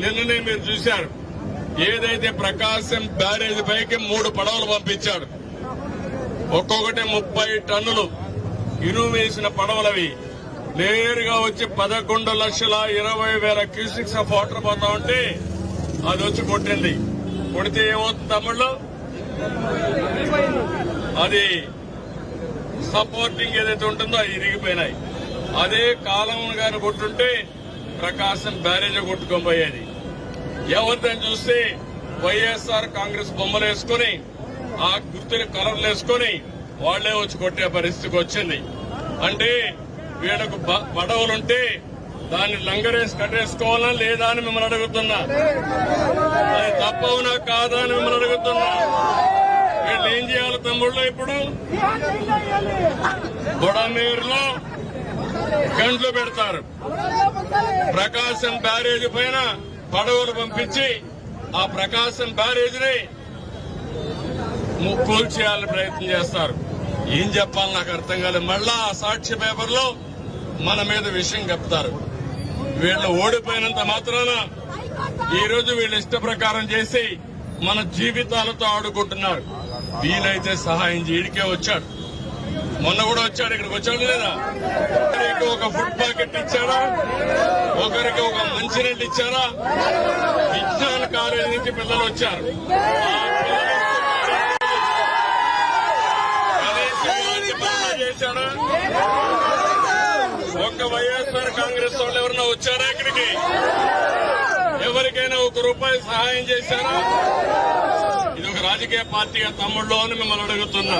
నిన్ననే మీరు చూశారు. ఏదైతే ప్రకాశం బ్యారేజ్ పైకి మూడు పడవలు పంపించాడు. ఒక్కొక్కటి ముప్పై టన్నులు ఇనుము వేసిన పడవలవి. నేరుగా వచ్చి పదకొండు లక్షల ఇరవై వేల క్యూసిక్స్ ఆఫ్ వాటర్ పోతా ఉంటే అది వచ్చి కొట్టింది. కొడితే ఏమవుతుంది తమిళ్ళో? అది సపోర్టింగ్ ఏదైతే ఉంటుందో అది ఇరిగిపోయినాయి. అదే కాలం గాని కొట్టుంటే ప్రకాశం బ్యారేజ్ కొట్టుకొని పోయేది. ఎవరిదని చూస్తే వైఎస్ఆర్ కాంగ్రెస్ బొమ్మలు వేసుకుని ఆ గుర్తుని కలర్లు వేసుకుని వాళ్ళే వచ్చి కొట్టే పరిస్థితికి వచ్చింది. అంటే వీళ్ళకు పడవలుంటే దాన్ని లంగరేసి కట్టేసుకోవాలా లేదా అని మిమ్మల్ని అడుగుతున్నా. అది తప్పవునా కాదా అని మిమ్మల్ని అడుగుతున్నా. వీళ్ళు ఏం చేయాలి తమ్ముళ్ళు ఇప్పుడు? బుడమేరులో గంటలు పెడతారు. ప్రకాశం బ్యారేజ్ పైన పడవలు పంపించి ఆ ప్రకాశం బ్యారేజ్ని కూల్చేయాలని ప్రయత్నం చేస్తారు. ఏం చెప్పాలి నాకు అర్థం కాలేదు. మళ్ళా ఆ సాక్ష్య పేపర్లో మన మీద విషయం చెప్తారు. వీళ్ళు ఓడిపోయినంత మాత్రాన ఈ రోజు వీళ్ళు ఇష్ట ప్రకారం చేసి మన జీవితాలతో ఆడుకుంటున్నారు. వీలైతే సహాయం చేయడికే వచ్చాడు. మొన్న కూడా వచ్చాడు ఇక్కడికి వచ్చాడు లేదా? ఒకరికి ఒక ఫుడ్ ప్యాకెట్ ఇచ్చారా ఒకరికి ఒక మంచినీళ్ళు ఇచ్చారా? విజ్ఞాన కాలేజీ నుంచి పిల్లలు వచ్చారు. చేశాడా ఒక్క వైఎస్ఆర్ కాంగ్రెస్ వాళ్ళు ఎవరన్నా వచ్చారా ఇక్కడికి? ఎవరికైనా ఒక రూపాయి సహాయం చేశారా? ఇది ఒక రాజకీయ పార్టీగా తమ్ముళ్ళు అని మిమ్మల్ని అడుగుతున్నా.